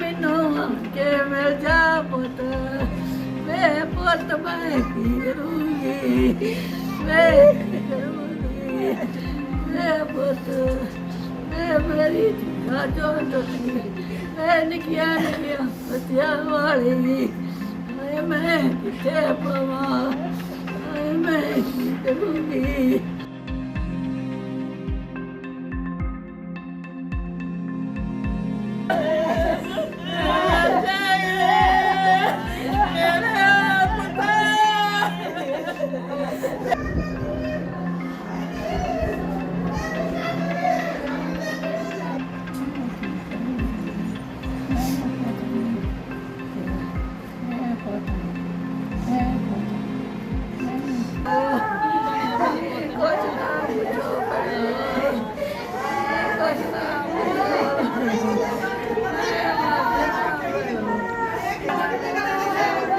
ਮੈਨੂੰ ਕੇ ਮਿਲ ਜਾ ਪੁੱਤ। ਵੇ ਪੁੱਤ ਮੈਂ ਕੀ ਕਰੂੰਗੀ? ਵੇ ਕੀ ਕਰੂੰਗੀ? ਵੇ ਪੁੱਤ, ਵੇ ਮੇਰੀ ਧੀਆ ਟੁੱਟੀ ਵੇ ਨਿਕਿਆ ਨਿਕਿਆ ਬੱਚਿਆਂ ਵਾਲੀ। ਵੇ ਮੈਂ ਕਿੱਥੇ ਪਵਾਂ? ਮੈਂ ਕਰੂੰਗੀ?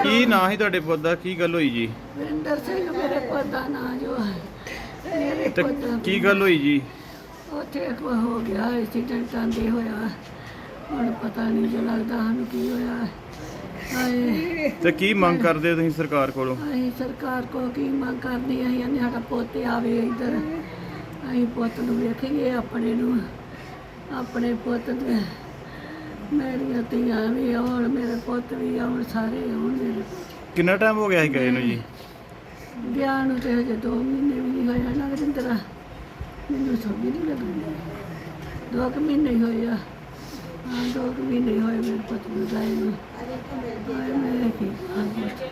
ਕੀ ਨਾਂ ਸੀ ਤੁਹਾਡੇ ਪੁੱਤ ਦਾ? ਕੀ ਗੱਲ ਹੋਈ ਜੀ? ਵਿੰਦਰ ਸਿੰਘ ਮੇਰੇ ਪੁੱਤ ਦਾ ਨਾਂ ਜੋ ਹੈ। ਮੇਰੇ ਤੇ ਪੁੱਤ ਦਾ ਕੀ ਗੱਲ ਹੋਈ ਜੀ? ਉੱਥੇ ਹੋ ਗਿਆ ਐਕਸੀਡੈਂਟ ਆਂਦੇ ਹੋਇਆ। ਹੁਣ ਪਤਾ ਨਹੀਂ ਜੋ ਲੱਗਦਾ ਸਾਨੂੰ ਕੀ ਹੋਇਆ। ਹਾਏ। ਤੇ ਕੀ ਮੰਗ ਕਰਦੇ ਹੋ ਤੁਸੀਂ ਸਰਕਾਰ ਕੋਲੋਂ? ਅਸੀਂ ਸਰਕਾਰ ਕੋ ਕੀ ਮੰਗ ਕਰਨੀ ਹੈ? ਅਸੀਂ ਸਾਡਾ ਪੁੱਤ ਆਵੇ ਇੱਧਰ। ਅਸੀਂ ਪੁੱਤ ਨੂੰ ਵੇਖੀਏ ਆਪਣੇ ਨੂੰ। ਆਪਣੇ ਪੁੱਤ ਦੇ ਮੇਰੀਆਂ ਧੀਆਂ ਵੀ ਆਉਣ ਮੇਰੇ ਪੁੱਤ ਵੀ ਆਉਣ ਸਾਰੇ ਆਉਣ ਮੇਰੇ। ਕਿੰਨਾ ਟਾਈਮ ਹੋ ਗਿਆ ਸੀ ਗਏ ਨੂੰ ਜੀ? ਵਿਆਹ ਨੂੰ ਤੇ ਹਜੇ 2 ਮਹੀਨੇ ਵੀ ਨਹੀਂ ਹੋਇਆ ਨਾ ਜਿੰਦਰਾ ਮੈਨੂੰ ਸਮਝ ਨਹੀਂ ਲੱਗਦੀ। ਦੋ ਕੁ ਮਹੀਨੇ ਹੀ ਹੋਏ ਆ। ਹਾਂ ਦੋ ਕੁ ਮਹੀਨੇ ਹੀ ਹੋਏ ਮੇਰੇ ਪੁੱਤ ਨੂੰ ਜਾਏ ਨੂੰ। ਹਾਏ ਮੈਂ ਕੀ ਕਰਾਂ? ਪੁੱਤ?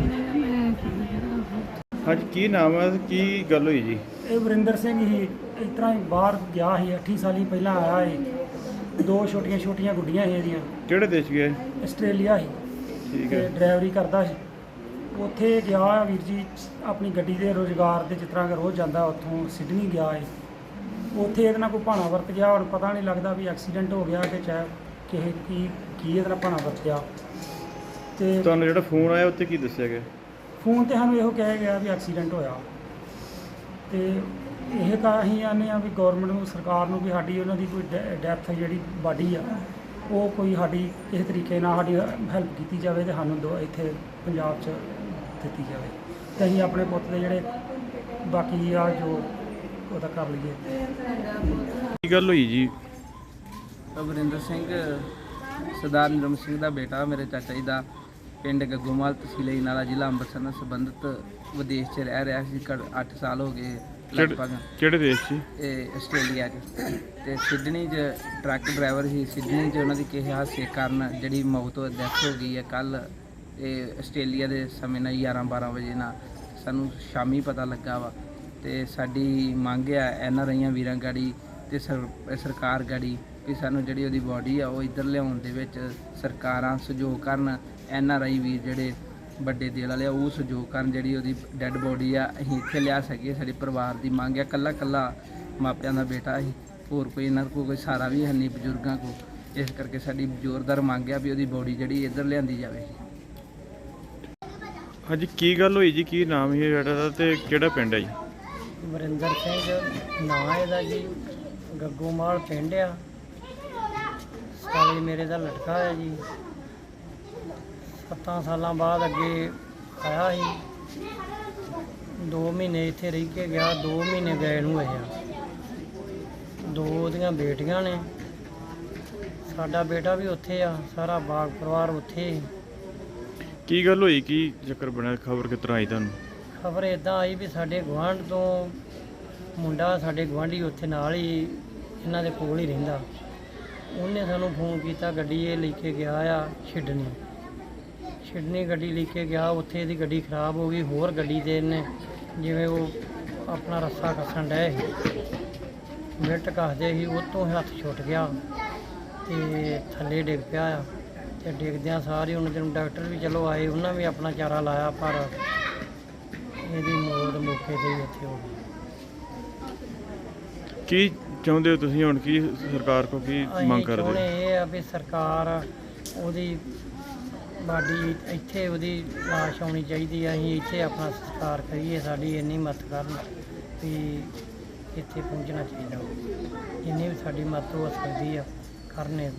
ਮੈਂ ਮੈਂ ਕੀ ਕਰਾਂ ਪੁੱਤ? ਹਾਂਜੀ ਕੀ ਨਾਮ ਹੈ ਕੀ ਗੱਲ ਹੋਈ ਜੀ? ਇਹ ਵਰਿੰਦਰ ਸਿੰਘ ਹੀ ਇਸ ਤਰ੍ਹਾਂ ਹੀ ਬਾਹਰ ਗਿਆ ਸੀ 8 ਸਾਲੀ ਪਹਿਲਾਂ ਆਇਆ ਸੀ। ਦੋ ਛੋਟੀਆਂ ਛੋਟੀਆਂ ਗੁੱਡੀਆਂ ਸੀ ਇਹਦੀਆਂ। ਕਿਹੜੇ ਦੇਸ਼ ਗਏ ਆਸਟ੍ਰੇਲੀਆ ਸੀ। ਠੀਕ ਤੇ ਹੈ। ਡਰਾਈਵਰੀ ਕਰਦਾ ਸੀ। ਉੱਥੇ ਗਿਆ ਵੀਰ ਜੀ ਆਪਣੀ ਗੱਡੀ ਦੇ ਰੋਜ਼ਗਾਰ ਦੇ ਜਿਸ ਤਰ੍ਹਾਂ ਕਿ ਰੋਜ਼ ਜਾਂਦਾ ਉੱਥੋਂ ਸਿਡਨੀ ਗਿਆ ਏ ਉੱਥੇ ਇਹਦੇ ਨਾਲ ਕੋਈ ਭਾਣਾ ਵਰਤ ਗਿਆ ਹੁਣ ਪਤਾ ਨਹੀਂ ਲੱਗਦਾ ਵੀ ਐਕਸੀਡੈਂਟ ਹੋ ਗਿਆ ਕਿ ਚਾਹੇ ਕਿਸੇ ਕੀ ਕੀ ਇਹਦੇ ਨਾਲ ਭਾਣਾ ਵਰਤਿਆ। ਤੇ ਤੁਹਾਨੂੰ ਜਿਹੜਾ ਫੋਨ ਆਇਆ ਉੱਤੇ ਕੀ ਦੱਸਿਆ ਗਿਆ? ਫੋਨ ਤੇ ਸਾਨੂੰ ਇਹੋ ਕਿਹਾ ਗਿਆ ਵੀ ਐਕਸੀਡੈਂਟ ਹੋਇਆ। ਤੇ ਇਹ ਤਾਂ ਅਸੀਂ ਆਨੇ ਆ ਵੀ ਗਵਰਨਮੈਂਟ ਨੂੰ ਸਰਕਾਰ ਨੂੰ ਵੀ ਸਾਡੀ ਉਹਨਾਂ ਦੀ ਕੋਈ ਡੈਥ ਜਿਹੜੀ ਬਾਡੀ ਆ ਉਹ ਕੋਈ ਸਾਡੀ ਕਿਸੇ ਤਰੀਕੇ ਨਾਲ ਸਾਡੀ ਹੈਲਪ ਕੀਤੀ ਜਾਵੇ ਤੇ ਸਾਨੂੰ ਦੋ ਇੱਥੇ ਪੰਜਾਬ 'ਚ ਦਿੱਤੀ ਜਾਵੇ। ਤੇ ਅਸੀਂ ਆਪਣੇ ਪੁੱਤ ਦੇ ਜਿਹੜੇ ਬਾਕੀ ਆ ਜੋ ਉਹਦਾ ਕਰ ਲਈਏ। ਕੀ ਗੱਲ ਹੋਈ ਜੀ? ਅਮਰਿੰਦਰ ਸਿੰਘ ਸਰਦਾਰ ਨਿਰਮ ਸਿੰਘ ਦਾ ਬੇਟਾ ਮੇਰੇ ਚਾਚਾ ਜੀ ਦਾ ਪਿੰਡ ਗੱਗੋਮਾਲ ਤਹਿਸੀਲ ਇਨਾਲਾ ਜ਼ਿਲ੍ਹਾ ਅੰਮ੍ਰਿਤਸਰ ਨਾਲ ਸੰਬੰਧਿਤ ਵਿਦੇਸ਼ 'ਚ ਰਹਿ ਰਿਹਾ ਸੀ 8 ਸਾਲ ਹੋ ਗਏ। ਲਗਭਗ। ਕਿਹੜੇ ਦੇਸ਼ 'ਚ ਇਹ ਆਸਟ੍ਰੇਲੀਆ 'ਚ ਤੇ ਸਿਡਨੀ 'ਚ ਟਰੱਕ ਡਰਾਈਵਰ ਸੀ। ਸਿਡਨੀ 'ਚ ਉਹਨਾਂ ਦੀ ਕਿਸੇ ਹਾਦਸੇ ਕਾਰਨ ਜਿਹੜੀ ਮੌਤ ਹੋ ਡੈਥ ਹੋ ਗਈ ਹੈ। ਕੱਲ ਇਹ ਆਸਟ੍ਰੇਲੀਆ ਦੇ ਸਮੇਂ ਨਾਲ 11 12 ਵਜੇ ਨਾਲ ਸਾਨੂੰ ਸ਼ਾਮੀ ਪਤਾ ਲੱਗਾ ਵਾ। ਤੇ ਸਾਡੀ ਮੰਗ ਆ ਐਨ ਆਰ ਆਈਆਂ ਵੀਰਾਂ ਗਾੜੀ ਤੇ ਸਰ- ਸਰਕਾਰ ਗਾੜੀ ਕਿ ਸਾਨੂੰ ਜਿਹੜੀ ਉਹਦੀ ਬਾਡੀ ਆ ਉਹ ਇੱਧਰ ਲਿਆਉਣ ਦੇ ਵਿੱਚ ਸਰਕਾਰਾਂ ਸਹਿਯੋਗ ਕਰਨ। ਐਨ ਆਰ ਆਈ ਵੀਰ ਜਿਹੜੇ ਵੱਡੇ ਦਿਲ ਵਾਲੇ ਆ ਉਹ ਸਹਿਯੋਗ ਕਰਨ ਜਿਹੜੀ ਉਹਦੀ ਡੈੱਡ ਬੋਡੀ ਆ ਅਸੀਂ ਇੱਥੇ ਲਿਆ ਸਕੀਏ ਸਾਡੇ ਪਰਿਵਾਰ ਦੀ ਮੰਗ ਆ ਕੱਲਾ ਕੱਲਾ ਮਾਪਿਆਂ ਦਾ ਬੇਟਾ ਸੀ ਹੋਰ ਕੋਈ ਇਹਨਾਂ ਕੋਲ ਕੋਈ ਸਾਰਾ ਵੀ ਹੈ ਨਹੀਂ ਬਜ਼ੁਰਗਾਂ ਕੋ ਇਸ ਕਰਕੇ ਸਾਡੀ ਜ਼ੋਰਦਾਰ ਮੰਗ ਆ ਵੀ ਉਹਦੀ ਬੋਡੀ ਜਿਹੜੀ ਇੱਧਰ ਲਿਆਂਦੀ ਜਾਵੇ। ਹਾਂਜੀ ਕੀ ਗੱਲ ਹੋਈ ਜੀ? ਕੀ ਨਾਮ ਹੈ ਬੇਟਾ ਦਾ ਤੇ ਕਿਹੜਾ ਪਿੰਡ ਹੈ ਜੀ? ਵਰਿੰਦਰ ਸਿੰਘ ਨਾਂ ਇਹਦਾ ਜੀ ਗੱਗੋਮਾਲ ਪਿੰਡ ਆ। ਸਾਲੇ ਮੇਰੇ ਦਾ ਲਟਕਾ ਹੈ ਜੀ। ਸੱਤਾਂ ਸਾਲਾਂ ਬਾਅਦ ਅੱਗੇ ਆਇਆ ਸੀ। 2 ਮਹੀਨੇ ਇੱਥੇ ਰਹਿ ਕੇ ਗਿਆ 2 ਮਹੀਨੇ ਗਏ ਨੂੰ ਹੋਏ ਆ। ਦੋ ਉਹਦੀਆਂ ਬੇਟੀਆਂ ਨੇ। ਸਾਡਾ ਬੇਟਾ ਵੀ ਉੱਥੇ ਆ ਸਾਰਾ ਬਾਗ ਪਰਿਵਾਰ ਉੱਥੇ ਕੀ ਗੱਲ ਹੋਈ? ਕੀ ਚੱਕਰ ਬਣਿਆ? ਖਬਰ ਕਿਸ ਤਰ੍ਹਾਂ ਆਈ ਤੁਹਾਨੂੰ? ਖਬਰ ਇਦਾਂ ਆਈ ਵੀ ਸਾਡੇ ਗੁਆਂਢ ਤੋਂ ਮੁੰਡਾ ਸਾਡੇ ਗੁਆਂਢੀ ਉੱਥੇ ਨਾਲ ਹੀ ਇਹਨਾਂ ਦੇ ਕੋਲ ਹੀ ਰਹਿੰਦਾ। ਉਹਨੇ ਸਾਨੂੰ ਫੋਨ ਕੀਤਾ ਗੱਡੀ ਇਹ ਲੈ ਕੇ ਗਿਆ ਆ ਛਿਡਨੀ ਛਿਡਨੀ ਗੱਡੀ ਲੈ ਕੇ ਗਿਆ ਉੱਥੇ ਇਹਦੀ ਗੱਡੀ ਖਰਾਬ ਹੋ ਗਈ ਹੋਰ ਗੱਡੀ ਤੇ ਇਹਨੇ ਜਿਵੇਂ ਉਹ ਆਪਣਾ ਰੱਸਾ ਕੱਸਣ ਡਏ ਮਿੰਟ ਕੱਸਦੇ ਸੀ ਉਹ ਤੋਂ ਹੱਥ ਛੁੱਟ ਗਿਆ ਤੇ ਥੱਲੇ ਡਿੱਗ ਪਿਆ ਆ। ਤੇ ਡਿੱਗਦਿਆਂ ਸਾਰੇ ਉਹਨਾਂ ਦਿਨ ਡਾਕਟਰ ਵੀ ਚਲੋ ਆਏ ਉਹਨਾਂ ਵੀ ਆਪਣਾ ਚਾਰਾ ਲਾਇਆ ਪਰ ਇਹਦੀ ਮੌਤ ਮੌਕੇ ਤੇ ਹੀ ਉੱਥੇ ਹੋ ਗਈ। ਕੀ ਚਾਹੁੰਦੇ ਹੋ ਤੁਸੀਂ ਹੁਣ? ਕੀ ਸਰਕਾਰ ਕੋਲ ਕੀ ਮੰਗ ਕਰਦੇ? ਹੋ? ਇਹ ਆ ਵੀ ਸਰਕਾਰ ਉਹਦੀ ਬਾਡੀ ਇੱਥੇ ਉਹਦੀ ਲਾਸ਼ ਆਉਣੀ ਚਾਹੀਦੀ ਆ, ਅਸੀਂ ਇੱਥੇ ਆਪਣਾ ਸਤਿਕਾਰ ਕਰੀਏ, ਸਾਡੀ ਇੰਨੀ ਮਦਦ ਕਰਨ ਵੀ ਇੱਥੇ ਪਹੁੰਚਣਾ ਚਾਹੀਦਾ। ਜਿੰਨੀ ਵੀ ਸਾਡੀ ਮਦਦ ਹੋ ਸਕਦੀ ਆ, ਕਰਨੇ।